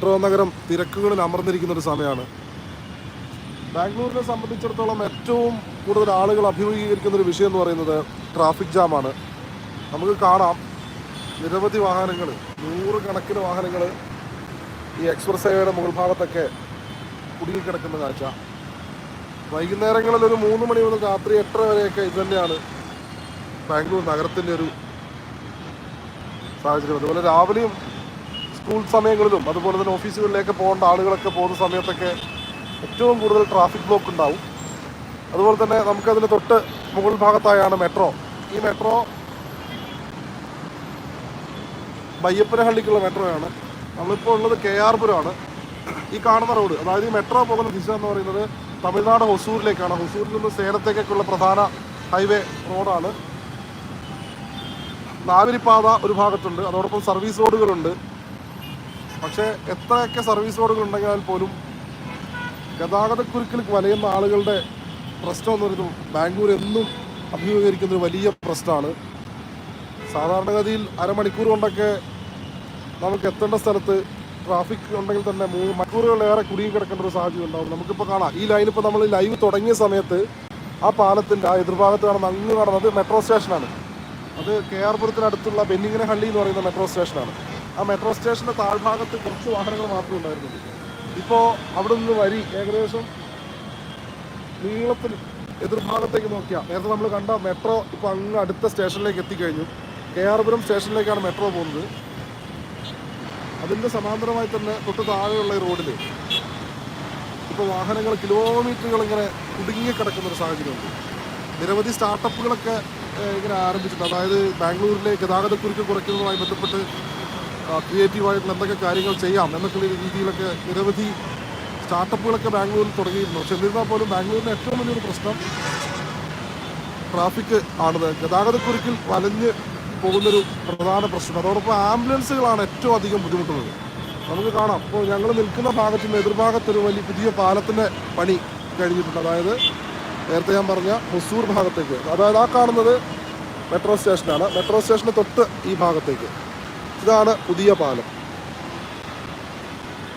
Metro നഗരം തിരക്കുകളിൽ അമർന്നിരിക്കുന്ന ഒരു സമയമാണ്. ബാംഗ്ലൂരിനെ സംബന്ധിച്ചിടത്തോളം ഏറ്റവും കൂടുതൽ ആളുകൾ അഭിമുഖീകരിക്കുന്ന ഒരു വിഷയം എന്ന് പറയുന്നത് ട്രാഫിക് ജാമാണ്. നമുക്ക് കാണാം നിരവധി വാഹനങ്ങൾ നൂറുകണക്കിന് വാഹനങ്ങൾ ഈ എക്സ്പ്രസ് ഹൈവേയുടെ മുകൾ ഭാഗത്തൊക്കെ കുടുങ്ങിക്കിടക്കുന്ന കാഴ്ച. വൈകുന്നേരങ്ങളിൽ ഒരു മൂന്ന് മണി മുതൽ രാത്രി എട്ടര വരെയൊക്കെ ഇത് തന്നെയാണ് ബാംഗ്ലൂർ നഗരത്തിന്റെ ഒരു സാഹചര്യം. അതുപോലെ രാവിലെയും സ്കൂൾ സമയങ്ങളിലും അതുപോലെ തന്നെ ഓഫീസുകളിലേക്ക് പോകേണ്ട ആളുകളൊക്കെ പോകുന്ന സമയത്തൊക്കെ ഏറ്റവും കൂടുതൽ ട്രാഫിക് ബ്ലോക്ക് ഉണ്ടാവും. അതുപോലെ തന്നെ നമുക്കതിന് തൊട്ട് മുകൾ ഭാഗത്തായാണ് മെട്രോ. ഈ മെട്രോ ബയ്യപ്പനഹള്ളിക്കുള്ള മെട്രോയാണ്. നമ്മളിപ്പോൾ ഉള്ളത് കെ ആർ പുരമാണ്. ഈ കാണുന്ന റോഡ് അതായത് ഈ മെട്രോ പോകുന്ന ദിശ എന്ന് പറയുന്നത് തമിഴ്നാട് ഹൊസൂരിലേക്കാണ്. ഹൊസൂരിൽ നിന്ന് സേലത്തേക്കൊക്കെയുള്ള പ്രധാന ഹൈവേ റോഡാണ്. നാവിരിപ്പാത ഒരു ഭാഗത്തുണ്ട്. അതോടൊപ്പം സർവീസ് റോഡുകളുണ്ട്. പക്ഷേ എത്രയൊക്കെ സർവീസ് റോഡുകൾ ഉണ്ടെങ്കിൽ പോലും ഗതാഗതക്കുരുക്കിൽ വലയുന്ന ആളുകളുടെ പ്രശ്നം എന്ന് പറയുന്നത് ബാംഗ്ലൂർ എന്നും അഭിമുഖീകരിക്കുന്ന ഒരു വലിയ പ്രശ്നമാണ്. സാധാരണഗതിയിൽ അരമണിക്കൂർ കൊണ്ടൊക്കെ നമുക്ക് എത്തേണ്ട സ്ഥലത്ത് ട്രാഫിക് ഉണ്ടെങ്കിൽ തന്നെ മൂന്ന് മണിക്കൂറുകളേറെ കുടുങ്ങി കിടക്കേണ്ട ഒരു സാഹചര്യം ഉണ്ടാവും. നമുക്കിപ്പോൾ കാണാം. ഈ ലൈൻ ഇപ്പോൾ നമ്മൾ ലൈവ് തുടങ്ങിയ സമയത്ത് ആ പാലത്തിന്റെ ആ എതിർഭാഗത്ത് കാണുന്ന അങ്ങ് കാണുന്നത് മെട്രോ സ്റ്റേഷനാണ്. അത് കെ ആർ പുരത്തിനടുത്തുള്ള ബെന്നിങ്ങനഹള്ളി എന്ന് പറയുന്ന മെട്രോ സ്റ്റേഷനാണ്. ആ മെട്രോ സ്റ്റേഷന്റെ താഴ്ഭാഗത്ത് കുറച്ച് വാഹനങ്ങൾ മാത്രമേ ഉണ്ടായിരുന്നുള്ളൂ. ഇപ്പോൾ അവിടെ നിന്ന് വരി ഏകദേശം നീളത്തിൽ എതിർഭാഗത്തേക്ക് നോക്കിയാൽ നേരത്തെ നമ്മൾ കണ്ട മെട്രോ ഇപ്പോൾ അങ്ങ് അടുത്ത സ്റ്റേഷനിലേക്ക് എത്തിക്കഴിഞ്ഞു. കെ ആർ പുരം സ്റ്റേഷനിലേക്കാണ് മെട്രോ പോകുന്നത്. അതിന്റെ സമാന്തരമായി തന്നെ തൊട്ട് താഴെയുള്ള ഈ റോഡിൽ ഇപ്പോൾ വാഹനങ്ങൾ കിലോമീറ്ററുകൾ ഇങ്ങനെ കുടുങ്ങിക്കിടക്കുന്ന ഒരു സാഹചര്യമുണ്ട്. നിരവധി സ്റ്റാർട്ടപ്പുകളൊക്കെ ഇങ്ങനെ ആരംഭിച്ചിട്ടുണ്ട്. അതായത് ബാംഗ്ലൂരിലെ ഗതാഗതക്കുരുക്ക് കുറയ്ക്കുന്നതുമായി ബന്ധപ്പെട്ട് ക്രിയേറ്റീവായിട്ടുള്ള എന്തൊക്കെ കാര്യങ്ങൾ ചെയ്യാം എന്നൊക്കെയുള്ള രീതിയിലൊക്കെ നിരവധി സ്റ്റാർട്ടപ്പുകളൊക്കെ ബാംഗ്ലൂരിൽ തുടങ്ങിയിരുന്നു. പക്ഷെ എന്നിരുന്നാൽ പോലും ബാംഗ്ലൂരിന്റെ ഏറ്റവും വലിയൊരു പ്രശ്നം ട്രാഫിക് ആണ് ഗതാഗതക്കുരുക്കിൽ വലഞ്ഞ് പോകുന്നൊരു പ്രധാന പ്രശ്നം. അതോടൊപ്പം ആംബുലൻസുകളാണ് ഏറ്റവും അധികം ബുദ്ധിമുട്ടുള്ളത്. നമുക്ക് കാണാം. ഇപ്പോൾ ഞങ്ങൾ നിൽക്കുന്ന ഭാഗത്തുനിന്ന് എതിർഭാഗത്തൊരു വലിയ പുതിയ പാലത്തിന്റെ പണി കഴിഞ്ഞിട്ടുണ്ട്. അതായത് നേരത്തെ ഞാൻ പറഞ്ഞ ഹൊസൂർ ഭാഗത്തേക്ക്. അതായത് ആ കാണുന്നത് മെട്രോ സ്റ്റേഷനാണ്. മെട്രോ സ്റ്റേഷന് തൊട്ട് ഈ ഭാഗത്തേക്ക്. ഇതാണ് പുതിയ പാലം.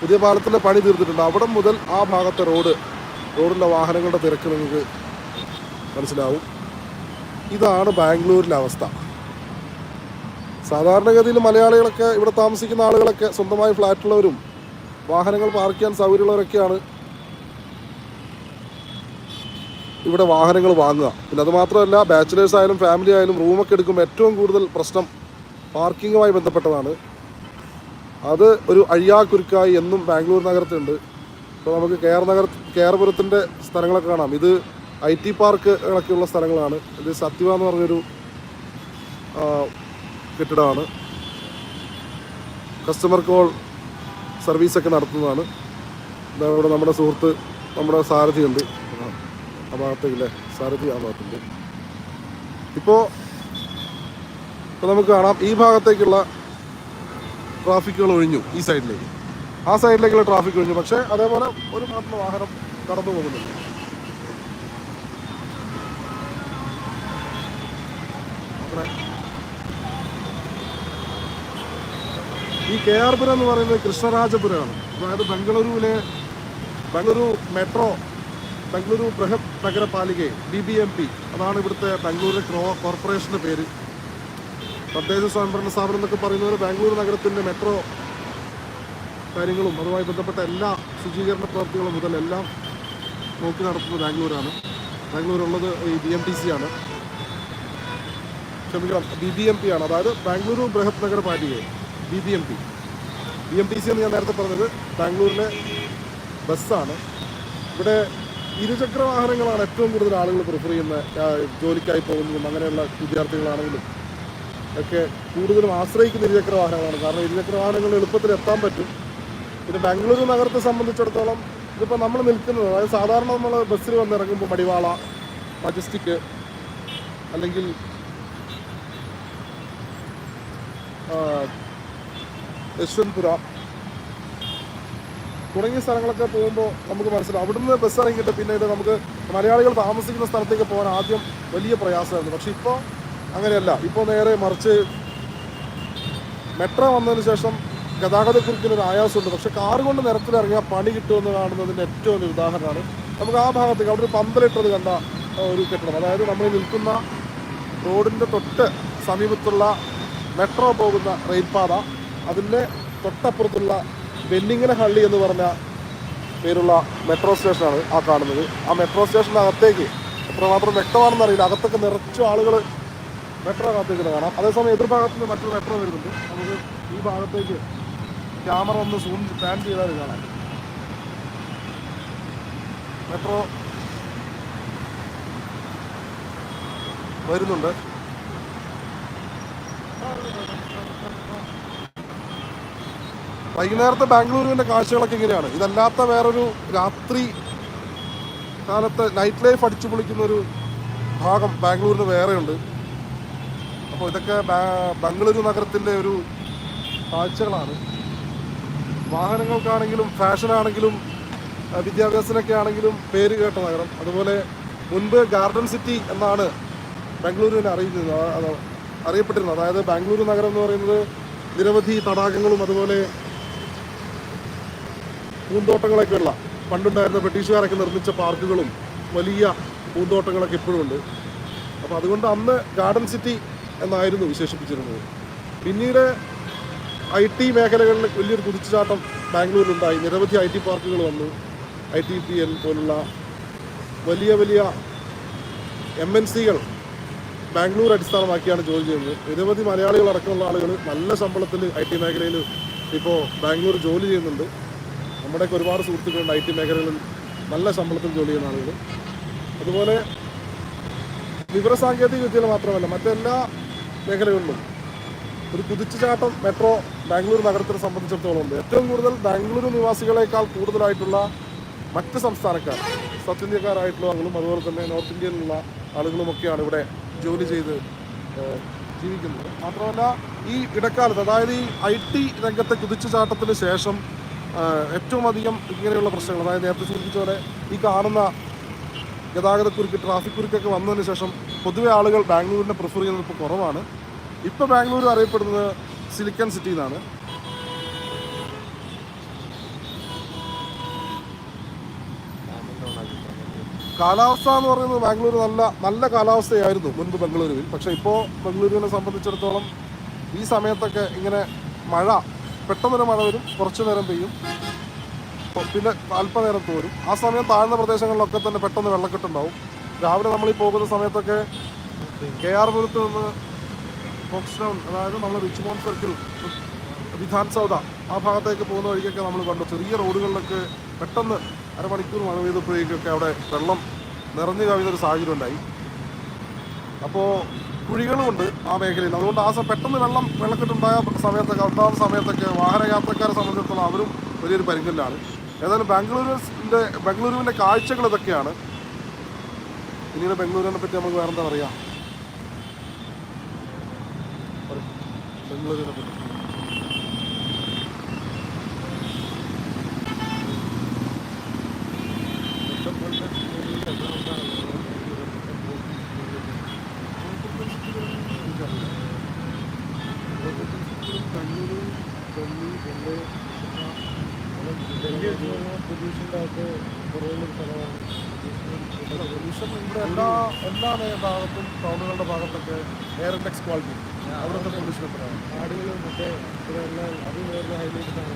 പുതിയ പാലത്തിന്റെ പണി തീർത്തിട്ടുണ്ട്. അവിടെ മുതൽ ആ ഭാഗത്തെ റോഡ് റോഡിലെ വാഹനങ്ങളുടെ തിരക്ക് നിങ്ങൾക്ക് മനസ്സിലാവും. ഇതാണ് ബാംഗ്ലൂരിലെ അവസ്ഥ. സാധാരണഗതിയിൽ മലയാളികളൊക്കെ ഇവിടെ താമസിക്കുന്ന ആളുകളൊക്കെ സ്വന്തമായി ഫ്ലാറ്റുള്ളവരും വാഹനങ്ങൾ പാർക്ക് ചെയ്യാൻ സൗകര്യമുള്ളവരൊക്കെയാണ് ഇവിടെ വാഹനങ്ങൾ വാങ്ങുക. പിന്നെ അത് മാത്രമല്ല ബാച്ചിലേഴ്സ് ആയാലും ഫാമിലി ആയാലും റൂമൊക്കെ എടുക്കുമ്പോൾ ഏറ്റവും കൂടുതൽ പ്രശ്നം പാർക്കിങ്ങുമായി ബന്ധപ്പെട്ടതാണ്. അത് ഒരു അഴിയാക്കുരുക്കായി എന്നും ബാംഗ്ലൂർ നഗരത്തിലുണ്ട്. ഇപ്പോൾ നമുക്ക് കെയർ നഗർ കെയർപുരത്തിന്റെ സ്ഥലങ്ങളൊക്കെ കാണാം. ഇത് ഐ ടി പാർക്കുകളൊക്കെയുള്ള സ്ഥലങ്ങളാണ്. ഇത് സത്യവ എന്ന് പറഞ്ഞൊരു കെട്ടിടമാണ്. കസ്റ്റമർ കോൾ സർവീസൊക്കെ നടത്തുന്നതാണ്. ഇവിടെ നമ്മുടെ സുഹൃത്ത് നമ്മുടെ സാരഥിയുണ്ട്. ആ ഭാഗത്തേക്കില്ലേ സാരഥി ആ ഭാഗത്തുണ്ട്. ഇപ്പോൾ ഇപ്പോൾ നമുക്ക് കാണാം. ഈ ഭാഗത്തേക്കുള്ള ട്രാഫിക്കുകൾ ഒഴിഞ്ഞു ഈ സൈഡിലേക്ക്. ആ സൈഡിലേക്കുള്ള ട്രാഫിക് ഒഴിഞ്ഞു. പക്ഷേ അതേപോലെ ഒരു മാത്രം വാഹനം കടന്നു പോകുന്നുണ്ട്. ഈ കെ ആർ പുരം എന്ന് പറയുന്നത് കൃഷ്ണരാജപുരമാണ്. അതായത് ബംഗളൂരുവിലെ ബംഗളൂരു മെട്രോ ബംഗളൂരു ബൃഹത് നഗരപാലികയെ ബി ബി എം പി. അതാണ് ഇവിടുത്തെ ബംഗളൂരു കോർപ്പറേഷന്റെ പേര്. തദ്ദേശ സ്വയംഭരണ സ്ഥാപനം എന്നൊക്കെ പറയുന്നത് ബാംഗ്ലൂർ നഗരത്തിന്റെ മെട്രോ കാര്യങ്ങളും അതുമായി ബന്ധപ്പെട്ട എല്ലാ ശുചീകരണ പ്രവർത്തികളും മുതൽ എല്ലാം നോക്കി നടത്തുന്നത് ബാംഗ്ലൂരാണ്. ബാംഗ്ലൂർ ഉള്ളത് ഈ ബി എം ടി സി ആണ്. ക്ഷമിക്കണം ബി ബി എം പി ആണ്. അതായത് ബാംഗ്ലൂരു ബൃഹത് നഗര പാർട്ടിയെ B B M P B M T C എന്ന് ഞാൻ നേരത്തെ പറഞ്ഞത് ബാംഗ്ലൂരിലെ ബസ്സാണ്. ഇവിടെ ഇരുചക്ര വാഹനങ്ങളാണ് ഏറ്റവും കൂടുതൽ ആളുകൾ പ്രിഫർ ചെയ്യുന്ന ജോലിക്കായി പോകുന്നതും അങ്ങനെയുള്ള വിദ്യാർത്ഥികളാണെങ്കിലും ഒക്കെ കൂടുതലും ആശ്രയിക്കുന്ന ഇരുചക്ര വാഹനങ്ങളാണ്. കാരണം ഇരുചക്ര വാഹനങ്ങൾ എളുപ്പത്തിൽ എത്താൻ പറ്റും. പിന്നെ ബാംഗ്ലൂരു നഗരത്തെ സംബന്ധിച്ചിടത്തോളം ഇതിപ്പോൾ നമ്മൾ നിൽക്കുന്നത് അതായത് സാധാരണ നമ്മൾ ബസ്സിൽ വന്നിറങ്ങുമ്പോൾ മടിവാള മജസ്റ്റിക് അല്ലെങ്കിൽ യശ്വന്ത്പുര തുടങ്ങിയ സ്ഥലങ്ങളൊക്കെ പോകുമ്പോൾ നമുക്ക് മനസ്സിലാവും. അവിടുന്ന് ബസ് ഇറങ്ങിയിട്ട് ഇത് നമുക്ക് മലയാളികൾ താമസിക്കുന്ന സ്ഥലത്തേക്ക് പോകാൻ ആദ്യം വലിയ പ്രയാസമായിരുന്നു. പക്ഷേ ഇപ്പോൾ അങ്ങനെയല്ല ഇപ്പോൾ നേരെ മറിച്ച് മെട്രോ വന്നതിന് ശേഷം ഗതാഗതക്കുറിക്കുന്ന ഒരു ആയാസമുണ്ട്. പക്ഷെ കാർ കൊണ്ട് നിരത്തിലിറങ്ങിയാൽ പണി കിട്ടുമെന്ന് കാണുന്നതിന്റെ ഏറ്റവും വലിയ ഉദാഹരണമാണ്. നമുക്ക് ആ ഭാഗത്തേക്ക് അവിടെ ഒരു പന്തലിട്ടത് കണ്ട ഒരു കെട്ടിടം. അതായത് നമ്മൾ നിൽക്കുന്ന റോഡിന്റെ തൊട്ട് സമീപത്തുള്ള മെട്രോ പോകുന്ന റെയിൽപാത. അതിന്റെ തൊട്ടപ്പുറത്തുള്ള വെല്ലിങ്ങന ഹള്ളി എന്ന് പറഞ്ഞ പേരുള്ള മെട്രോ സ്റ്റേഷനാണ് ആ കാണുന്നത്. ആ മെട്രോ സ്റ്റേഷന്റെ അകത്തേക്ക് എത്രമാത്രം വ്യക്തമാണെന്ന് അറിയില്ല. അകത്തൊക്കെ നിറച്ചു ആളുകൾ മെട്രോ കാത്തിരിക്കുന്നത് കാണാം. അതേസമയം എതിർഭാഗത്ത് നിന്ന് മറ്റൊരു മെട്രോ വരുന്നുണ്ട്. നമുക്ക് ഈ ഭാഗത്തേക്ക് ക്യാമറ ഒന്ന് സൂം പാൻ ചെയ്താൽ കാണാം. മെട്രോ വരുന്നുണ്ട്. വൈകുന്നേരത്തെ ബാംഗ്ലൂരുവിന്റെ കാഴ്ചകളൊക്കെ ഇങ്ങനെയാണ്. ഇതല്ലാത്ത വേറൊരു രാത്രി കാലത്ത് നൈറ്റ് ലൈഫ് അടിച്ചു പൊളിക്കുന്നൊരു ഭാഗം ബാംഗ്ലൂരിന് വേറെയുണ്ട്. അപ്പോൾ ഇതൊക്കെ ബംഗളൂരു നഗരത്തിന്റെ ഒരു കാഴ്ചകളാണ്. വാഹനങ്ങൾക്കാണെങ്കിലും ഫാഷനാണെങ്കിലും വിദ്യാഭ്യാസത്തിനൊക്കെ ആണെങ്കിലും പേര് കേട്ട നഗരം. അതുപോലെ മുൻപ് ഗാർഡൻ സിറ്റി എന്നാണ് ബാംഗ്ലൂരിനെ അറിയുന്നത് അറിയപ്പെട്ടിരുന്നത്. അതായത് ബാംഗ്ലൂരു നഗരം എന്ന് പറയുന്നത് നിരവധി തടാകങ്ങളും അതുപോലെ പൂന്തോട്ടങ്ങളൊക്കെ ഉള്ള പണ്ടുണ്ടായിരുന്ന ബ്രിട്ടീഷുകാരൊക്കെ നിർമ്മിച്ച പാർക്കുകളും വലിയ പൂന്തോട്ടങ്ങളൊക്കെ ഇപ്പോഴും ഉണ്ട്. അപ്പോൾ അതുകൊണ്ട് അന്ന് ഗാർഡൻ സിറ്റി എന്നായിരുന്നു വിശേഷിപ്പിച്ചിരുന്നത്. പിന്നീട് ഐ ടി മേഖലകളിൽ വലിയൊരു കുതിച്ചുചാട്ടം ബാംഗ്ലൂരിലുണ്ടായി. നിരവധി ഐ ടി പാർക്കുകൾ വന്നു. ഐ ടി പി എൽ പോലുള്ള വലിയ വലിയ എം എൻ സികൾ ബാംഗ്ലൂർ അടിസ്ഥാനമാക്കിയാണ് ജോലി ചെയ്യുന്നത്. നിരവധി മലയാളികൾ അടക്കമുള്ള ആളുകൾ നല്ല ശമ്പളത്തിൽ ഐ ടി മേഖലയിൽ ഇപ്പോൾ ബാംഗ്ലൂർ ജോലി ചെയ്യുന്നുണ്ട്. നമ്മുടെയൊക്കെ ഒരുപാട് സുഹൃത്തുക്കളുണ്ട് ഐ ടി മേഖലകളിൽ നല്ല ശമ്പളത്തിൽ ജോലി ചെയ്യുന്ന ആളുകൾ. അതുപോലെ വിവരസാങ്കേതിക വിദ്യയിൽ മാത്രമല്ല മറ്റെല്ലാ മേഖലകളിലും ഒരു കുതിച്ചുചാട്ടം മെട്രോ ബാംഗ്ലൂർ നഗരത്തിനെ സംബന്ധിച്ചിടത്തോളം ഉണ്ട്. ഏറ്റവും കൂടുതൽ ബാംഗ്ലൂർ നിവാസികളെക്കാൾ കൂടുതലായിട്ടുള്ള മറ്റ് സംസ്ഥാനക്കാർ സൗത്ത് ഇന്ത്യക്കാരായിട്ടുള്ള ആളുകളും അതുപോലെ തന്നെ നോർത്ത് ഇന്ത്യയിലുള്ള ആളുകളുമൊക്കെയാണ് ഇവിടെ ജോലി ചെയ്ത് ജീവിക്കുന്നത്. മാത്രമല്ല ഈ ഇടക്കാലത്ത് അതായത് ഈ ഐ ടി രംഗത്തെ കുതിച്ചുചാട്ടത്തിന് ശേഷം ഏറ്റവും അധികം ഇങ്ങനെയുള്ള പ്രശ്നങ്ങൾ അതായത് നേരത്തെ സൂചിപ്പിച്ച ഈ കാണുന്ന ഗതാഗതക്കുരുക്ക് ട്രാഫിക് കുരുക്കൊക്കെ വന്നതിന് ശേഷം പൊതുവെ ആളുകൾ ബാംഗ്ലൂരിനെ പ്രിഫർ ചെയ്യുന്നത് ഇപ്പോൾ കുറവാണ്. ഇപ്പോൾ ബാംഗ്ലൂർ അറിയപ്പെടുന്നത് സിലിക്കൺ സിറ്റി എന്നാണ് കാലാവസ്ഥ എന്ന് പറയുന്നത് ബാംഗ്ലൂർ നല്ല നല്ല കാലാവസ്ഥയായിരുന്നു മുൻപ് ബംഗളൂരുവിൽ പക്ഷേ ഇപ്പോൾ ബംഗളൂരുവിനെ സംബന്ധിച്ചിടത്തോളം ഈ സമയത്തൊക്കെ ഇങ്ങനെ മഴ പെട്ടെന്നൊരു മഴ വരും കുറച്ചു നേരം പെയ്യും. പിന്നെ അല്പനേരം തോരും. ആ സമയം താഴ്ന്ന പ്രദേശങ്ങളിലൊക്കെ തന്നെ പെട്ടെന്ന് വെള്ളക്കെട്ടുണ്ടാവും. രാവിലെ നമ്മൾ ഈ പോകുന്ന സമയത്തൊക്കെ കെ ആർ പുരത്ത് നിന്ന് ഫോക്സ് ടൗൺ അതായത് നമ്മൾ റിച്ച്മോൺ സർക്കിൾ വിധാൻ സൗദ ആ ഭാഗത്തേക്ക് പോകുന്ന വഴിക്കൊക്കെ നമ്മൾ കണ്ടു. ചെറിയ റോഡുകളിലൊക്കെ പെട്ടെന്ന് അരമണിക്കൂർ മഴ പെയ്തപ്പോഴേക്കൊക്കെ അവിടെ വെള്ളം നിറഞ്ഞു കവിഞ്ഞൊരു സാഹചര്യം ഉണ്ടായി അപ്പോൾ കുഴികളുമുണ്ട് ആ മേഖലയിൽ. അതുകൊണ്ട് ആ പെട്ടെന്ന് വെള്ളം വെള്ളക്കെട്ടുണ്ടായ സമയത്തൊക്കെ ഉണ്ടാകുന്ന സമയത്തൊക്കെ വാഹനയാത്രക്കാരെ സംബന്ധിച്ചിടത്തോളം അവരും വലിയൊരു പരിങ്കല്ലാണ് ഏതായാലും ബാംഗ്ലൂരിന്റെ ബാംഗ്ലൂരുവിന്റെ കാഴ്ചകൾ ഇതൊക്കെയാണ് പിന്നീട് ബാംഗ്ലൂരിനെ പറ്റി നമുക്ക് വേറെന്താ പറയുക പറയ്. ബാംഗ്ലൂരിനെ പറ്റി പൊല്യൂഷൻ ഇവിടെ എല്ലാ എല്ലാ ഭാഗത്തും ടൗണുകളുടെ ഭാഗത്തൊക്കെ എയർ ഇൻഡെക്സ് ക്വാളിറ്റി അവിടുത്തെ പൊല്യൂഷൻ എത്രയാണ്? ആടുകളും മറ്റേ ഇതെല്ലാം അത് വേറൊരു ഹൈലൈറ്റ് ആണ്.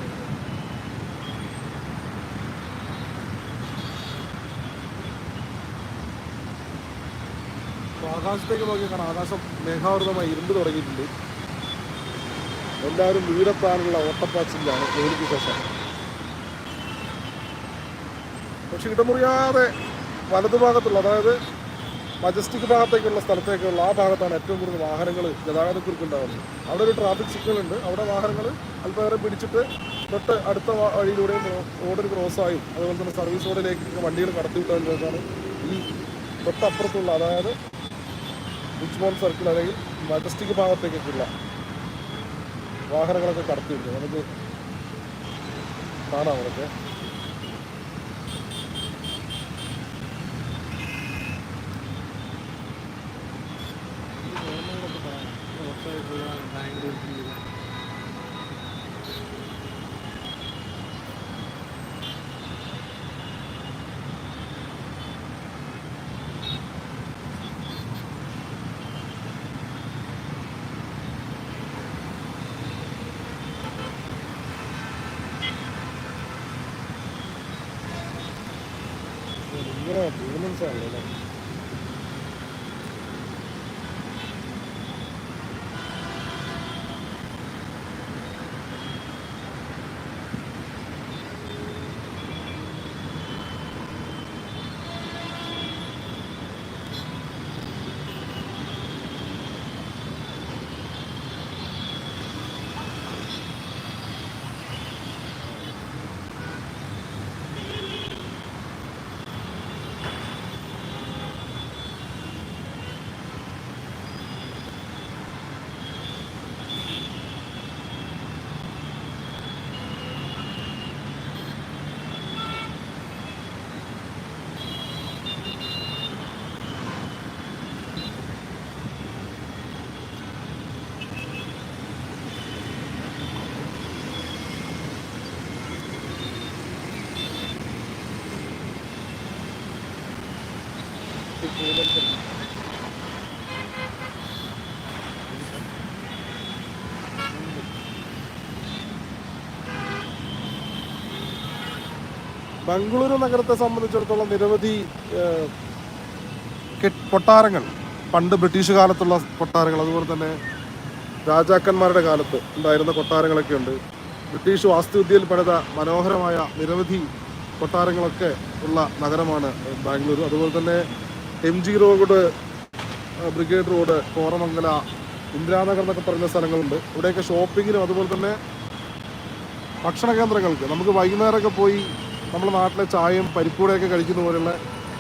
അപ്പോൾ ആകാശത്തേക്ക് നോക്കി കാണാം ആകാശം മേഘാവൃതമായി ഇരുണ്ട് തുടങ്ങിയിട്ടുണ്ട്. എല്ലാവരും വീടെത്താനുള്ള ഓട്ടപ്പാച്ചിലാണ് ജോലിക്ക് ശേഷം. പക്ഷെ ഇടമുറിയാതെ വലതുഭാഗത്തുള്ള അതായത് മജസ്റ്റിക് ഭാഗത്തേക്കുള്ള സ്ഥലത്തേക്കുള്ള ആ ഭാഗത്താണ് ഏറ്റവും കൂടുതൽ വാഹനങ്ങൾ ഗതാഗതക്കുരുക്ക് ഉണ്ടാകുന്നത് അവിടെ ഒരു ട്രാഫിക് സിഗ്നൽ ഉണ്ട്. അവിടെ വാഹനങ്ങൾ അല്പനേരം പിടിച്ചിട്ട് തൊട്ട് അടുത്ത വഴിയിലൂടെയും റോഡിൽ ക്രോസായും അതുപോലെ തന്നെ സർവീസ് റോഡിലേക്ക് വണ്ടികൾ കടത്തിവിട്ടതിന് ശേഷമാണ് ഈ തൊട്ടപ്പുറത്തുള്ള അതായത് റിച്ച്മോൺ സർക്കിൾ അല്ലെങ്കിൽ മജസ്റ്റിക് ഭാഗത്തേക്കൊക്കെയുള്ള വാഹനങ്ങളൊക്കെ കടത്തിവിട്ടു നമുക്ക് കാണാം അതൊക്കെ ഇവിടെ മൂന്ന് ദിവസമല്ലേ ബംഗളൂരു നഗരത്തെ സംബന്ധിച്ചിടത്തോളം നിരവധി കൊട്ടാരങ്ങൾ പണ്ട് ബ്രിട്ടീഷ് കാലത്തുള്ള കൊട്ടാരങ്ങൾ അതുപോലെ തന്നെ രാജാക്കന്മാരുടെ കാലത്ത് ഉണ്ടായിരുന്ന കൊട്ടാരങ്ങളൊക്കെ ഉണ്ട്. ബ്രിട്ടീഷ് വാസ്തുവിദ്യയിൽ പണിത മനോഹരമായ നിരവധി കൊട്ടാരങ്ങളൊക്കെ ഉള്ള നഗരമാണ് ബാംഗ്ലൂർ അതുപോലെ തന്നെ M G road Brigade road Koramangala Indiranagar എന്നൊക്കെ പറയുന്ന സ്ഥലങ്ങളുണ്ട്. ഇവിടെയൊക്കെ ഷോപ്പിങ്ങിനും അതുപോലെ തന്നെ ഭക്ഷണ കേന്ദ്രങ്ങൾക്ക് നമുക്ക് വൈകുന്നേരമൊക്കെ പോയി നമ്മുടെ നാട്ടിലെ ചായയും പരിപ്പൂടെയൊക്കെ കഴിക്കുന്ന പോലെയുള്ള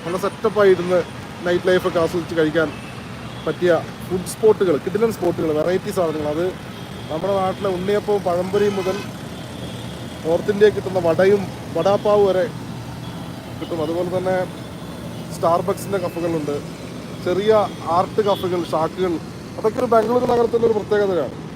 നല്ല സെറ്റപ്പായിരുന്ന് നൈറ്റ് ലൈഫൊക്കെ ആസ്വദിച്ച് കഴിക്കാൻ പറ്റിയ ഫുഡ് സ്പോട്ടുകൾ കിഡിലൻ സ്പോട്ടുകൾ വെറൈറ്റി സാധനങ്ങൾ. അത് നമ്മുടെ നാട്ടിലെ ഉണ്ണിയപ്പവും പഴംപൊരിയും മുതൽ നോർത്ത് ഇന്ത്യയിൽ കിട്ടുന്ന വടയും വടാപ്പാവ് വരെ കിട്ടും. അതുപോലെ തന്നെ സ്റ്റാർബക്സിന്റെ കഫുകളുണ്ട്. ചെറിയ ആർട്ട് കഫുകൾ ഷാക്കുകൾ. അതൊക്കെ ഒരു ബാംഗ്ലൂർ നഗരത്തിന്റെ ഒരു പ്രത്യേകതയാണ്.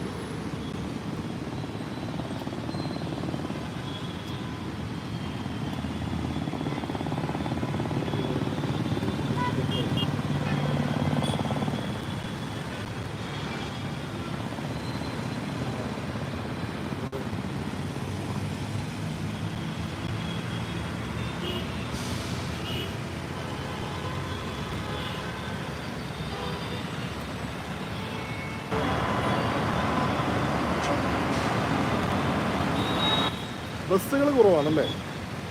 ബസ്സുകൾ കുറവാണല്ലേ?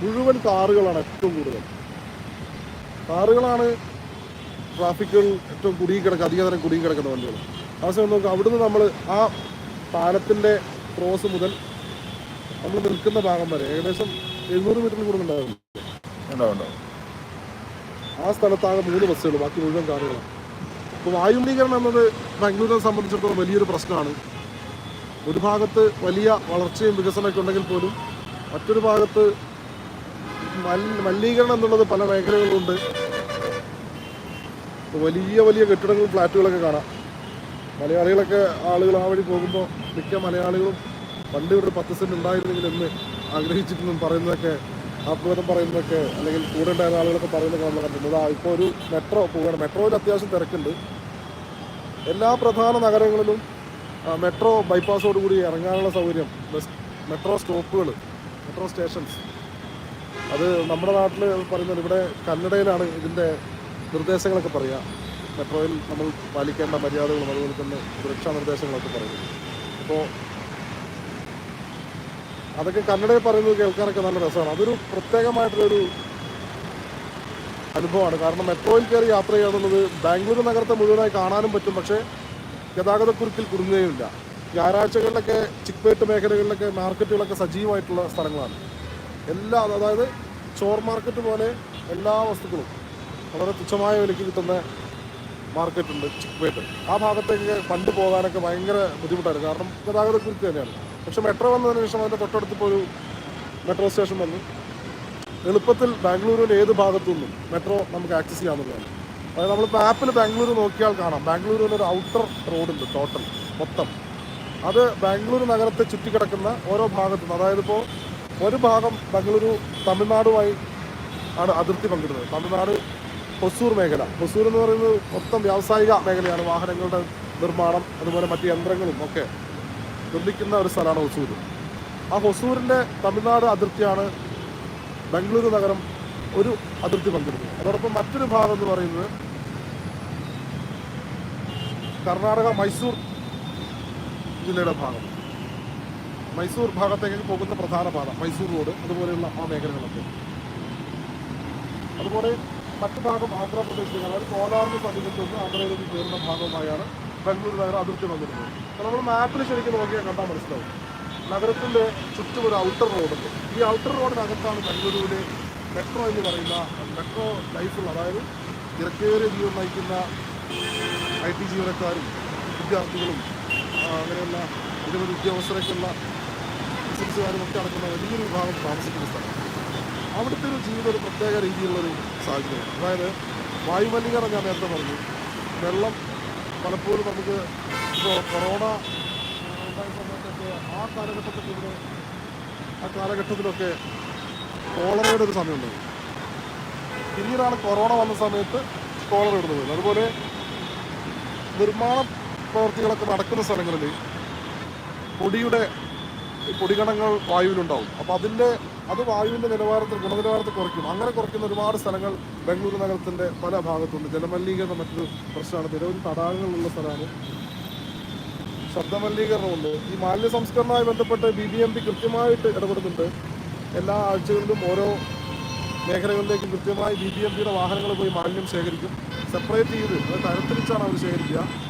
മുഴുവൻ കാറുകളാണ് ഏറ്റവും കൂടുതൽ. കാറുകളാണ് ട്രാഫിക്കുകൾ ഏറ്റവും കുടുങ്ങി കിടക്കുക അധിക നേരം കുടുങ്ങി കിടക്കുന്ന വണ്ടികൾ. ആ സമയം നോക്കുക അവിടുന്ന് നമ്മൾ ആ പാലത്തിന്റെ ക്രോസ് മുതൽ നമ്മൾ നിൽക്കുന്ന ഭാഗം വരെ ഏകദേശം എഴുന്നൂറ് മീറ്ററിൽ കൂടുതൽ ഉണ്ടാകും ഉണ്ടാവും ആ സ്ഥലത്താകെ മൂന്ന് ബസ്സുകൾ ബാക്കി മുഴുവൻ കാറുകളാണ്. അപ്പോൾ വായുമലിനീകരണം എന്നത് ബാംഗ്ലൂരിനെ സംബന്ധിച്ചിടത്തോളം വലിയൊരു പ്രശ്നമാണ്. ഒരു ഭാഗത്ത് വലിയ വളർച്ചയും വികസനമൊക്കെ ഉണ്ടെങ്കിൽ പോലും മറ്റൊരു ഭാഗത്ത് മലിനീകരണം എന്നുള്ളത് പല മേഖലകളുണ്ട് വലിയ വലിയ കെട്ടിടങ്ങളും ഫ്ലാറ്റുകളൊക്കെ കാണാം. മലയാളികളൊക്കെ ആളുകൾ ആ വഴി പോകുമ്പോൾ മിക്ക മലയാളികളും പണ്ട് ഇവിടെ പത്ത് സെന്റ് ഉണ്ടായിരുന്നെങ്കിൽ എന്ന് ആഗ്രഹിച്ചിട്ടും പറയുന്നതൊക്കെ ആത്മകഥം പറയുന്നതൊക്കെ അല്ലെങ്കിൽ കൂടെ ഉണ്ടായിരുന്ന ആളുകളൊക്കെ പറയുന്നതൊക്കെ നമ്മൾ കണ്ടിട്ടുണ്ട്. ഇപ്പോൾ ഒരു മെട്രോ പോവുകയാണ്. മെട്രോയിൽ അത്യാവശ്യം തിരക്കുണ്ട്. എല്ലാ പ്രധാന നഗരങ്ങളിലും മെട്രോ ബൈപ്പാസോടുകൂടി ഇറങ്ങാനുള്ള സൗകര്യം ബസ് മെട്രോ സ്റ്റോപ്പുകൾ മെട്രോ സ്റ്റേഷൻസ്. അത് നമ്മുടെ നാട്ടിൽ പറയുന്നത് ഇവിടെ കന്നഡയിലാണ് ഇതിന്റെ നിർദ്ദേശങ്ങളൊക്കെ പറയുക. മെട്രോയിൽ നമ്മൾ പാലിക്കേണ്ട മര്യാദകളും അതുപോലെ തന്നെ സുരക്ഷാ നിർദ്ദേശങ്ങളൊക്കെ പറയുന്നത് അപ്പോൾ അതൊക്കെ കന്നഡയിൽ പറയുന്നത് കേൾക്കാനൊക്കെ നല്ല രസമാണ്. അതൊരു പ്രത്യേകമായിട്ടുള്ളൊരു അനുഭവമാണ്. കാരണം മെട്രോയിൽ കയറി യാത്ര ചെയ്യുക എന്നുള്ളത് ബാംഗ്ലൂർ നഗരത്തെ മുഴുവനായി കാണാനും പറ്റും. പക്ഷേ ഗതാഗതക്കുരുക്കിൽ കുടുങ്ങുകയുമില്ല. ഞായറാഴ്ചകളിലൊക്കെ ചിക്പേട്ട് മേഖലകളിലൊക്കെ മാർക്കറ്റുകളൊക്കെ സജീവമായിട്ടുള്ള സ്ഥലങ്ങളാണ്. എല്ലാ അതായത് ചോർ മാർക്കറ്റ് പോലെ എല്ലാ വസ്തുക്കളും വളരെ തുച്ഛമായ വിലയ്ക്ക് കിട്ടുന്ന മാർക്കറ്റുണ്ട് ചിക്പേട്ട്. ആ ഭാഗത്തേക്ക് പണ്ട് പോകാനൊക്കെ ഭയങ്കര ബുദ്ധിമുട്ടായിരുന്നു. കാരണം ഗതാഗതക്കുരുക്ക് തന്നെയാണ്. പക്ഷെ മെട്രോ വന്നതിന് ശേഷം അതിന്റെ തൊട്ടടുത്ത് ഇപ്പോൾ ഒരു മെട്രോ സ്റ്റേഷൻ വന്നു. എളുപ്പത്തിൽ ബാംഗ്ലൂരിൽ ഏത് ഭാഗത്തു നിന്നും മെട്രോ നമുക്ക് ആക്സസ് ചെയ്യാവുന്നതാണ്. അതായത് നമ്മൾ ആപ്പിൽ ബാംഗ്ലൂർ നോക്കിയാൽ കാണാം. ബാംഗ്ലൂരിൽ ഒരു ഔട്ടർ റോഡുണ്ട് ടോട്ടൽ മൊത്തം. അത് ബാംഗ്ലൂർ നഗരത്തെ ചുറ്റിക്കിടക്കുന്ന ഓരോ ഭാഗത്തു അതായത് ഇപ്പോൾ ഒരു ഭാഗം ബംഗളൂരു തമിഴ്നാടുമായി ആണ് അതിർത്തി പങ്കിടുന്നത്. തമിഴ്നാട് ഹൊസൂർ മേഖല. ഹൊസൂർ എന്ന് പറയുന്നത് മൊത്തം വ്യാവസായിക മേഖലയാണ്. വാഹനങ്ങളുടെ നിർമ്മാണം അതുപോലെ മറ്റ് യന്ത്രങ്ങളും ഒക്കെ നിർമ്മിക്കുന്ന ഒരു സ്ഥലമാണ് ഹൊസൂർ. ആ ഹൊസൂരിന്റെ തമിഴ്നാട് അതിർത്തിയാണ് ബംഗളൂരു നഗരം ഒരു അതിർത്തി പങ്കിടുന്നത്. അതോടൊപ്പം മറ്റൊരു ഭാഗം എന്ന് പറയുന്നത് കർണാടക മൈസൂർ ജില്ലയുടെ ഭാഗം. മൈസൂർ ഭാഗത്തേക്ക് പോകുന്ന പ്രധാന പാത മൈസൂർ റോഡ് അതുപോലെയുള്ള ആ മേഖലകളൊക്കെ. അതുപോലെ മറ്റു ഭാഗം ആന്ധ്രാപ്രദേശിൽ അതായത് കോലാറിന് സമീപത്തുനിന്ന് ആന്ധ്രയിലേക്ക് കയറുന്ന ഭാഗവുമായാണ് ബംഗളൂരു നഗരം അതിർത്തി വന്നിരുന്നത്. നമ്മൾ മാപ്പിൽ ശരിക്കും നോക്കിയാൽ കണ്ടാൽ മനസ്സിലാവും. നഗരത്തിന്റെ ചുറ്റും ഒരു ഔട്ടർ റോഡുണ്ട്. ഈ ഔട്ടർ റോഡിനകത്താണ് ബംഗളൂരുവിലെ മെട്രോ എന്ന് പറയുന്ന മെട്രോ ലൈഫുള്ള അതായത് തിരക്കേറിയ ജീവിതം നയിക്കുന്ന ഐ ടി ജീവനക്കാരും വിദ്യാർത്ഥികളും അങ്ങനെയുള്ള നിരവധി ഉദ്യോഗസ്ഥരൊക്കെയുള്ള ബിസിനസ്സുകാരും ഒക്കെ അടക്കുന്ന വലിയൊരു വിഭാഗം താമസിക്കുന്ന സ്ഥലം. അവിടുത്തെ ഒരു ജീവിതം ഒരു പ്രത്യേക രീതിയിലുള്ളൊരു സാഹചര്യമാണ് അതായത് വായുമലിനീകരണം ഞാൻ നേരത്തെ പറഞ്ഞു. വെള്ളം പലപ്പോഴും നമുക്ക് ഇപ്പോൾ കൊറോണ ഉണ്ടായ സമയത്തൊക്കെ ആ കാലഘട്ടത്തൊക്കെ ഇവിടെ ആ കാലഘട്ടത്തിലൊക്കെ കോളറയുടെ ഒരു സമയമുണ്ട് പിന്നീടാണ് കൊറോണ വന്ന സമയത്ത് കോളറ ഇടുന്നത് അതുപോലെ നിർമ്മാണ പ്രവർത്തികളൊക്കെ നടക്കുന്ന സ്ഥലങ്ങളിൽ പൊടിയുടെ പൊടികണങ്ങൾ വായുവിലുണ്ടാവും. അപ്പോൾ അതിന്റെ അത് വായുവിന്റെ നിലവാരത്തിൽ ഗുണനിലവാരത്തിൽ കുറയ്ക്കും. അങ്ങനെ കുറയ്ക്കുന്ന ഒരുപാട് സ്ഥലങ്ങൾ ബംഗളൂരു നഗരത്തിന്റെ പല ഭാഗത്തുണ്ട്. ജലമലിനീകരണം മറ്റൊരു പ്രശ്നമാണ്. നിരവധി തടാകങ്ങളുള്ള സ്ഥലമാണ്. ശബ്ദമലിനീകരണമുണ്ട്. ഈ മാലിന്യ സംസ്കരണവുമായി ബന്ധപ്പെട്ട് ബി ബി എം പി കൃത്യമായിട്ട് ഇടപെടുന്നുണ്ട്. എല്ലാ ആഴ്ചകളിലും ഓരോ മേഖലകളിലേക്ക് കൃത്യമായി ബി ബി എം പിയുടെ വാഹനങ്ങൾ പോയി മാലിന്യം ശേഖരിക്കും. സെപ്പറേറ്റ് ചെയ്ത് അത് തരംതിരിച്ചാണ് അവർ ശേഖരിക്കുക.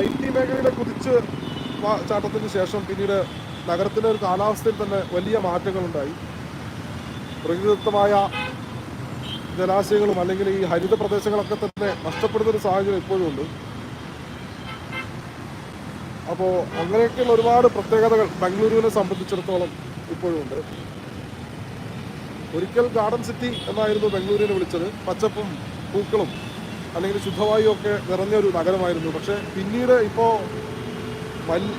ഐ ടി മേഖലയിലെ കുതിച്ച് ചാട്ടത്തിന് ശേഷം പിന്നീട് നഗരത്തിലെ ഒരു കാലാവസ്ഥയിൽ തന്നെ വലിയ മാറ്റങ്ങളുണ്ടായി. പ്രകൃതിദത്തമായ ജലാശയങ്ങളും അല്ലെങ്കിൽ ഈ ഹരിത പ്രദേശങ്ങളൊക്കെ തന്നെ നഷ്ടപ്പെടുന്ന ഒരു സാഹചര്യം ഇപ്പോഴും ഉണ്ട്. അപ്പോൾ അങ്ങനെയൊക്കെയുള്ള ഒരുപാട് പ്രത്യേകതകൾ ബംഗളൂരുവിനെ സംബന്ധിച്ചിടത്തോളം ഇപ്പോഴും ഉണ്ട്. ഒരിക്കൽ ഗാർഡൻ സിറ്റി എന്നായിരുന്നു ബംഗളൂരുവിനെ വിളിച്ചത്. പച്ചപ്പും പൂക്കളും അല്ലെങ്കിൽ ശുദ്ധവായു ഒക്കെ നിറഞ്ഞ ഒരു നഗരമായിരുന്നു. പക്ഷേ പിന്നീട് ഇപ്പോൾ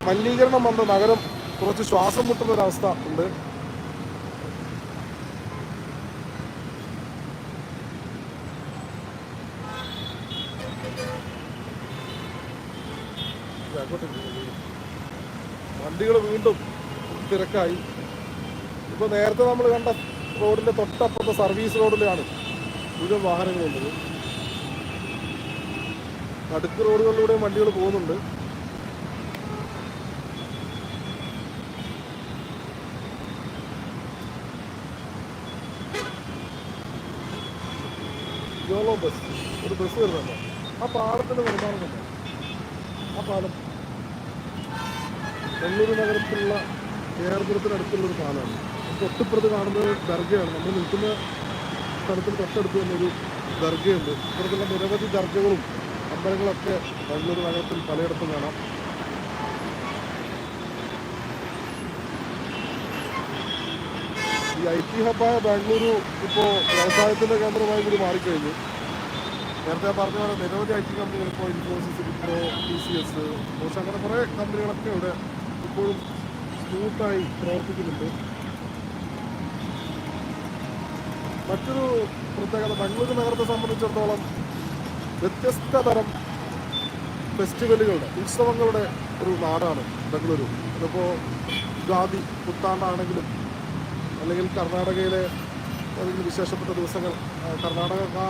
മലിനീകരണം വന്ന നഗരം കുറച്ച് ശ്വാസം മുട്ടുന്ന ഒരവസ്ഥ ഉണ്ട്. വണ്ടികൾ വീണ്ടും തിരക്കായി. ഇപ്പോൾ നേരത്തെ നമ്മൾ കണ്ട റോഡിന്റെ തൊട്ടപ്പുറത്തെ സർവീസ് റോഡിലാണ് മുഴുവൻ വാഹനങ്ങളുള്ളത്. നടുക്ക് റോഡുകളിലൂടെയും വണ്ടികൾ പോകുന്നുണ്ട്. യോളോ ബസ് ഒരു ബസ് വരുന്നുണ്ട്. ആ പാലത്തിന്റെ നിർമ്മാണം ആ പാലം ബംഗളൂരു നഗരത്തിലുള്ള എയർപുരത്തിനടുത്തുള്ള ഒരു പാലമാണ്. തൊട്ടിപ്പുറത്ത് കാണുന്നത് ദർഗയാണ്. നമ്മൾ നിൽക്കുന്ന സ്ഥലത്തിന് തൊട്ടടുത്ത് തന്നെ ഒരു ദർഗയുണ്ട്. ഇപ്പുറത്തുള്ള നിരവധി ദർഗകളും അമ്പലങ്ങളൊക്കെ കണ്ണൂർ നഗരത്തിൽ പലയിടത്തും കാണാം. ഈ ഐ ടി ഹബ്ബായ ബാംഗ്ലൂരു ഇപ്പോൾ വ്യവസായത്തിന്റെ കേന്ദ്രമായി കൂടി മാറിക്കഴിഞ്ഞു. നേരത്തെ പറഞ്ഞ പോലെ നിരവധി ഐ ടി കമ്പനികൾ ഇപ്പോൾ Infosys Wipro T C S പക്ഷെ അങ്ങനെ കുറേ കമ്പനികളൊക്കെ ഇവിടെ ഇപ്പോഴും സ്മൂത്തായി പ്രവർത്തിക്കുന്നുണ്ട്. മറ്റൊരു പ്രത്യേകത ബാംഗ്ലൂർ നഗരത്തെ സംബന്ധിച്ചിടത്തോളം വ്യത്യസ്ത തരം ഫെസ്റ്റിവലുകളുടെ ഉത്സവങ്ങളുടെ ഒരു നാടാണ് ബംഗളൂരു. അതിപ്പോൾ ഖാദി പുത്താണ്ടാണെങ്കിലും അല്ലെങ്കിൽ കർണാടകയിലെ ഏതെങ്കിലും വിശേഷപ്പെട്ട ദിവസങ്ങൾ കർണാടക കനകജയന്തി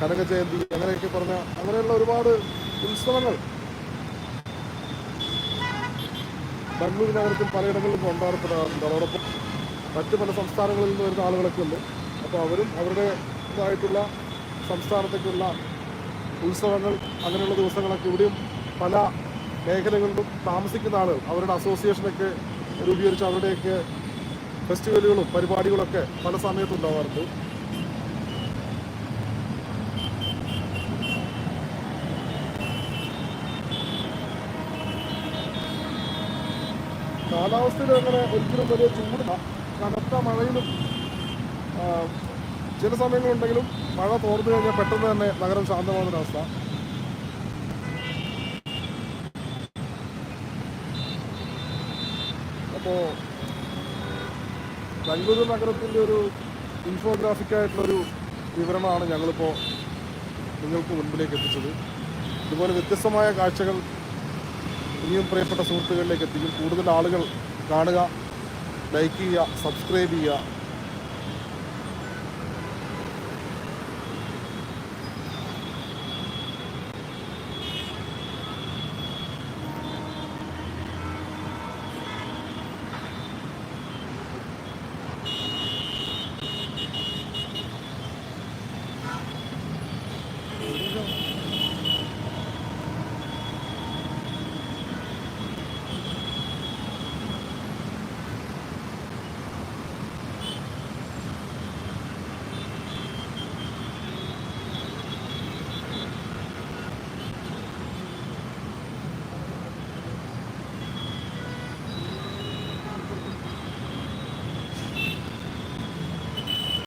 കനക ജയന്തി അങ്ങനെയൊക്കെ പറഞ്ഞ അങ്ങനെയുള്ള ഒരുപാട് ഉത്സവങ്ങൾ ബംഗളൂരു നഗരത്തിൽ പലയിടങ്ങളിലും കൊണ്ടാടപ്പെടാറുണ്ട്. അതോടൊപ്പം മറ്റ് പല സംസ്ഥാനങ്ങളിൽ നിന്ന് വരുന്ന ആളുകളൊക്കെ ഉണ്ട്. അപ്പോൾ അവരും അവരുടെ ഇതായിട്ടുള്ള സംസ്ഥാനത്തേക്കുള്ള ഉത്സവങ്ങൾ അങ്ങനെയുള്ള ദിവസങ്ങളൊക്കെ ഇവിടെയും പല മേഖലകളിലും താമസിക്കുന്ന ആളുകൾ അവരുടെ അസോസിയേഷനൊക്കെ രൂപീകരിച്ച് അവരുടെയൊക്കെ ഫെസ്റ്റിവലുകളും പരിപാടികളൊക്കെ പല സമയത്തും ഉണ്ടാവാറുണ്ട്. കാലാവസ്ഥയിൽ അങ്ങനെ ഒരിക്കലും വലിയ ചൂട് കനത്ത മഴയിലും ചില സമയങ്ങളുണ്ടെങ്കിലും മഴ തോർന്നു കഴിഞ്ഞാൽ പെട്ടെന്ന് തന്നെ നഗരം ശാന്തമാകുന്നൊരവസ്ഥ അപ്പോൾ ബംഗളൂരു നഗരത്തിന്റെ ഒരു ഇൻഫോഗ്രാഫിക് ആയിട്ടുള്ളൊരു വിവരണമാണ് ഞങ്ങളിപ്പോൾ നിങ്ങൾക്ക് മുൻപിലേക്ക് എത്തിച്ചത്. ഇതുപോലെ വ്യത്യസ്തമായ കാഴ്ചകൾ ഇനിയും പ്രിയപ്പെട്ട സുഹൃത്തുക്കളിലേക്ക് എത്തിക്കും. കൂടുതൽ ആളുകൾ കാണുക ലൈക്ക് ചെയ്യുക സബ്സ്ക്രൈബ് ചെയ്യുക.